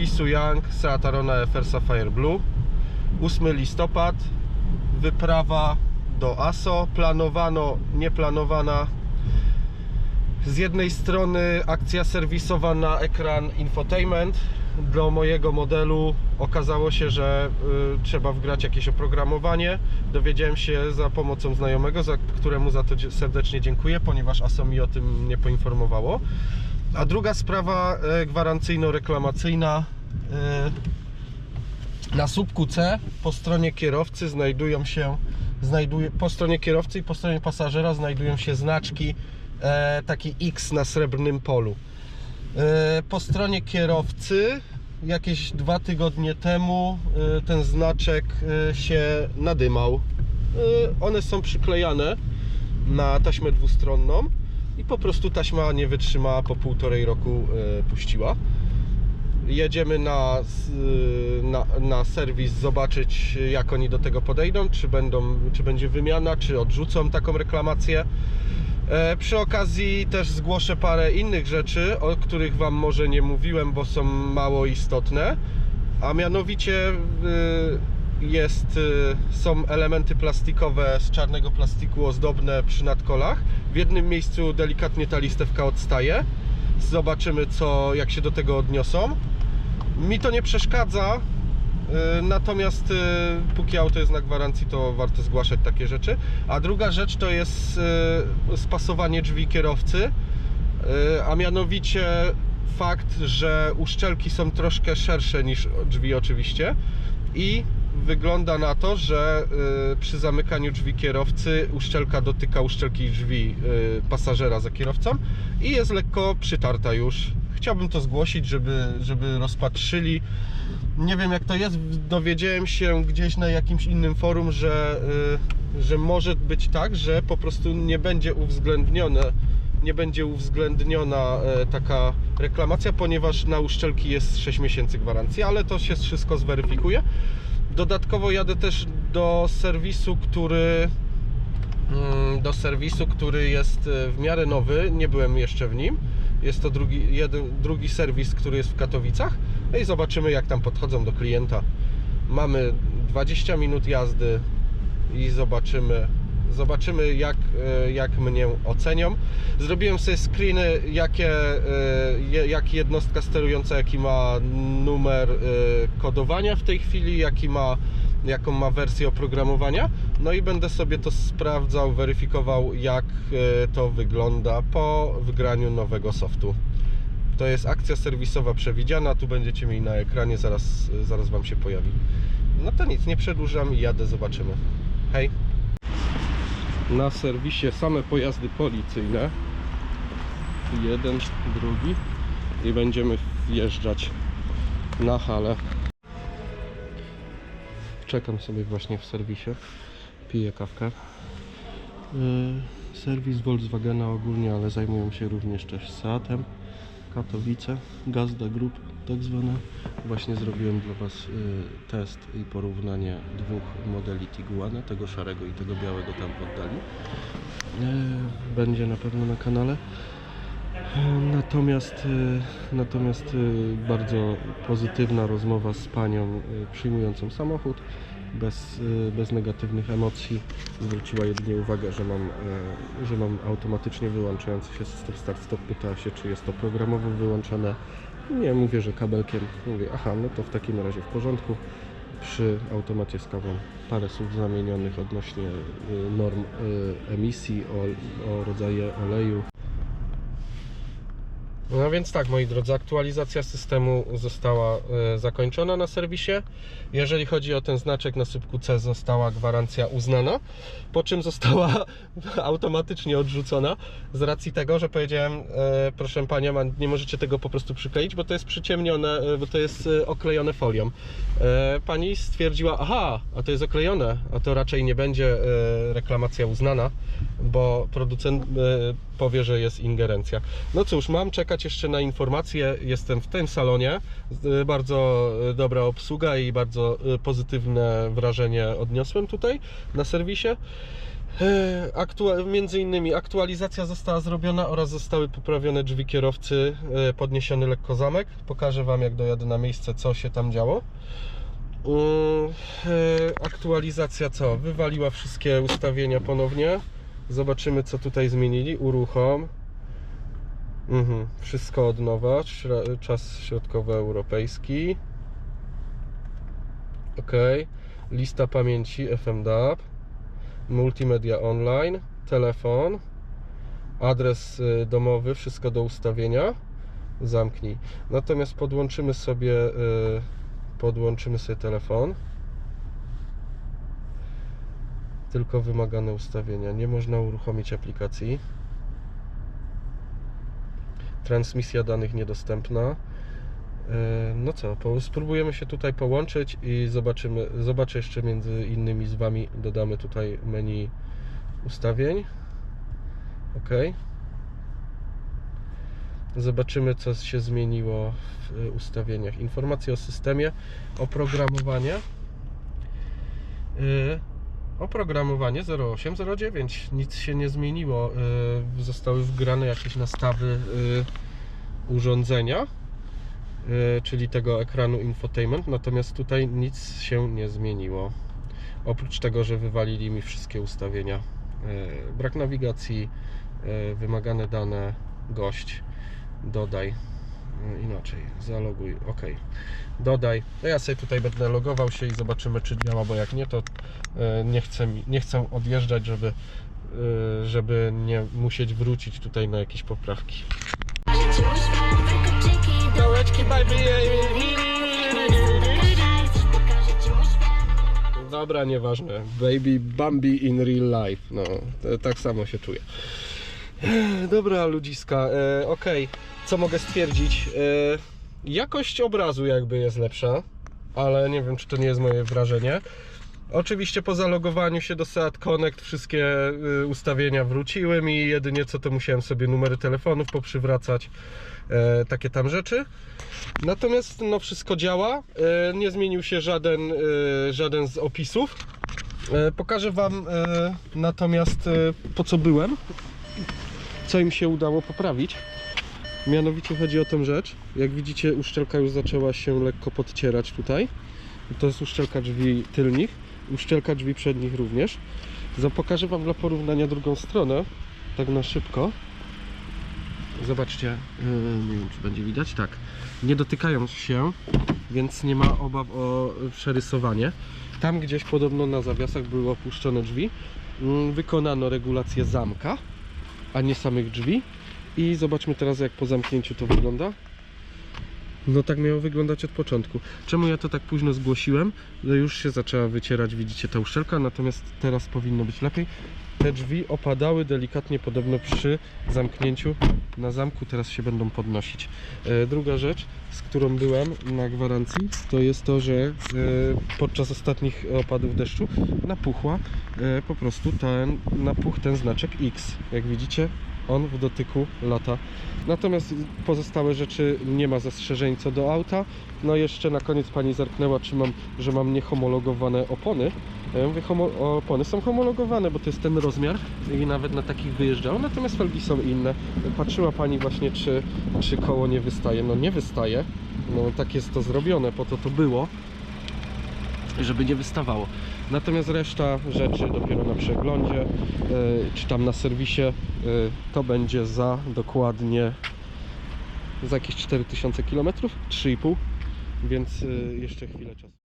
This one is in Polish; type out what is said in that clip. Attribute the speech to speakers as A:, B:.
A: Suzuki Suyang Seat Arona FR Blue 8 listopad wyprawa do ASO planowano, nieplanowana z jednej strony akcja serwisowa na ekran infotainment do mojego modelu okazało się, że y, trzeba wgrać jakieś oprogramowanie. Dowiedziałem się za pomocą znajomego, za któremu za to serdecznie dziękuję, ponieważ ASO mi o tym nie poinformowało. A druga sprawa e, gwarancyjno-reklamacyjna. e, Na słupku C po stronie kierowcy znajdują się znajduje, po stronie kierowcy i po stronie pasażera znajdują się znaczki e, taki X na srebrnym polu. E, po stronie kierowcy jakieś dwa tygodnie temu e, ten znaczek e, się nadymał. E, one są przyklejane na taśmę dwustronną i po prostu taśma nie wytrzymała, po półtorej roku e, puściła. Jedziemy na, s- na, na serwis zobaczyć jak oni do tego podejdą, czy, będą, czy będzie wymiana, czy odrzucą taką reklamację. E, Przy okazji też zgłoszę parę innych rzeczy, o których Wam może nie mówiłem, bo są mało istotne. A mianowicie jest, y, są elementy plastikowe z czarnego plastiku ozdobne przy nadkolach. W jednym miejscu delikatnie ta listewka odstaje. Zobaczymy co, jak się do tego odniosą. Mi to nie przeszkadza, y, natomiast y, póki auto jest na gwarancji, to warto zgłaszać takie rzeczy. A druga rzecz to jest spasowanie drzwi kierowcy, a mianowicie fakt, że uszczelki są troszkę szersze niż drzwi oczywiście i wygląda na to, że y, przy zamykaniu drzwi kierowcy uszczelka dotyka uszczelki drzwi y, pasażera za kierowcą i jest lekko przytarta już. Chciałbym to zgłosić, żeby, żeby rozpatrzyli. Nie wiem jak to jest, dowiedziałem się gdzieś na jakimś innym forum, że, y, że może być tak, że po prostu nie będzie uwzględnione nie będzie uwzględniona taka reklamacja, ponieważ na uszczelki jest 6 miesięcy gwarancji, ale to się wszystko zweryfikuje. Dodatkowo jadę też do serwisu, który mm, do serwisu, który jest e, w miarę nowy, nie byłem jeszcze w nim. Jest to drugi, jeden, drugi serwis, który jest w Katowicach. No i zobaczymy jak tam podchodzą do klienta. Mamy 20 minut jazdy i zobaczymy zobaczymy jak, e, jak mnie ocenią. Zrobiłem sobie screeny jakie, e, jak jednostka sterująca jaki ma numer e, kodowania w tej chwili, jaki ma jaką ma wersję oprogramowania. No i będę sobie to sprawdzał, weryfikował jak to wygląda po wgraniu nowego softu. To jest akcja serwisowa przewidziana, tu będziecie mieli na ekranie, zaraz, zaraz Wam się pojawi. No to nic, nie przedłużam i jadę, zobaczymy. Hej! Na serwisie same pojazdy policyjne. Jeden, drugi i będziemy wjeżdżać na halę. Czekam sobie właśnie w serwisie. Piję kawkę. Yy, serwis Volkswagena ogólnie, ale zajmują się również też Seatem. Katowice, Gazda Group tak zwane. Właśnie zrobiłem dla Was y, test i porównanie dwóch modeli Tiguana, tego szarego i tego białego tam w oddali. Y, Będzie na pewno na kanale. Natomiast, y, natomiast y, bardzo pozytywna rozmowa z panią y, przyjmującą samochód, bez, y, bez negatywnych emocji. Zwróciła jedynie uwagę, że mam, y, że mam automatycznie wyłączający się system start-stop. Pytała się, czy jest to programowo wyłączone. Nie, mówię, że kabelkiem. Mówię, aha, no to w takim razie w porządku. Przy automacie z kawą parę słów zamienionych odnośnie y, norm emisji, o, o rodzaje oleju, no więc tak, moi drodzy, aktualizacja systemu została e, zakończona na serwisie. Jeżeli chodzi o ten znaczek na sypku C, została gwarancja uznana, po czym została automatycznie odrzucona z racji tego, że powiedziałem, e, proszę panią, nie możecie tego po prostu przykleić, bo to jest przyciemnione, e, bo to jest oklejone folią. Pani stwierdziła, aha, a to jest oklejone, a to raczej nie będzie reklamacja uznana, bo producent powie, że jest ingerencja. No cóż, mam czekać jeszcze na informacje. Jestem w tym salonie. Z- Bardzo e, dobra obsługa i bardzo e, pozytywne wrażenie odniosłem tutaj na serwisie. Aktua- między innymi aktualizacja została zrobiona oraz zostały poprawione drzwi kierowcy, podniesiony lekko zamek. Pokażę Wam jak dojadę na miejsce co się tam działo. Aktualizacja co? Wywaliła wszystkie ustawienia ponownie. Zobaczymy co tutaj zmienili. Uruchom. Mhm. Wszystko od nowa. Czas środkowoeuropejski. OK. Lista pamięci FMDAP. Multimedia online. Telefon. Adres y, domowy. Wszystko do ustawienia. Zamknij. Natomiast podłączymy sobie y, podłączymy sobie telefon. Tylko wymagane ustawienia. Nie można uruchomić aplikacji. Transmisja danych niedostępna. E, No co, spróbujemy się tutaj połączyć i zobaczymy. Zobaczę jeszcze między innymi z Wami. Dodamy tutaj menu ustawień. OK. Zobaczymy, co się zmieniło w y, ustawieniach. Informacje o systemie, oprogramowanie. Oprogramowanie 0809. Nic się nie zmieniło. Yy, zostały wgrane jakieś nastawy yy, urządzenia, yy, czyli tego ekranu infotainment. Natomiast tutaj nic się nie zmieniło. Oprócz tego, że wywalili mi wszystkie ustawienia. Brak nawigacji, wymagane dane, gość dodaj inaczej, zaloguj, ok dodaj, no ja sobie tutaj będę logował się i zobaczymy czy działa, bo jak nie to e, nie chcę, nie chcę odjeżdżać, żeby e, żeby nie musieć wrócić tutaj na jakieś poprawki Dobra, nieważne. Baby Bambi in real life. No, tak samo się czuję. Dobra, ludziska. E, Okej, co mogę stwierdzić? E, jakość obrazu jakby jest lepsza, ale nie wiem, czy to nie jest moje wrażenie. Oczywiście po zalogowaniu się do Seat Connect wszystkie y, ustawienia wróciły mi, jedynie co to musiałem sobie numery telefonów poprzywracać, e, takie tam rzeczy. Natomiast no wszystko działa, e, nie zmienił się żaden, e, żaden z opisów. Pokażę Wam natomiast po co byłem, co im się udało poprawić. Mianowicie chodzi o tą rzecz. Jak widzicie, uszczelka już zaczęła się lekko podcierać tutaj. To jest uszczelka drzwi tylnych, uszczelka drzwi przednich również. Pokażę Wam dla porównania drugą stronę, tak na szybko. Zobaczcie, yy, nie wiem czy będzie widać, tak. Nie dotykają się, więc nie ma obaw o przerysowanie. Tam gdzieś podobno na zawiasach były opuszczone drzwi. Mm, Wykonano regulację zamka, a nie samych drzwi. I zobaczmy teraz jak po zamknięciu to wygląda. No tak miało wyglądać od początku. Czemu ja to tak późno zgłosiłem? No już się zaczęła wycierać, widzicie, ta uszczelka, natomiast teraz powinno być lepiej. Te drzwi opadały delikatnie podobno przy zamknięciu na zamku, teraz się będą podnosić. E, druga rzecz, z którą byłem na gwarancji, to jest to, że e, podczas ostatnich opadów deszczu napuchła e, po prostu ten, napuch ten znaczek X. Jak widzicie, on w dotyku lata. Natomiast pozostałe rzeczy nie ma zastrzeżeń co do auta. No jeszcze na koniec pani zerknęła, czy mam, że mam niehomologowane opony. Ja mówię, opony są homologowane, bo to jest ten rozmiar i nawet na takich wyjeżdżał, natomiast felgi są inne. Patrzyła pani właśnie, czy, czy koło nie wystaje. No nie wystaje, no tak jest to zrobione, po to to było, żeby nie wystawało. Natomiast reszta rzeczy dopiero na przeglądzie, e, czy tam na serwisie, e, to będzie za dokładnie za jakieś 4000 km, 3,5, więc e, jeszcze chwilę czasu.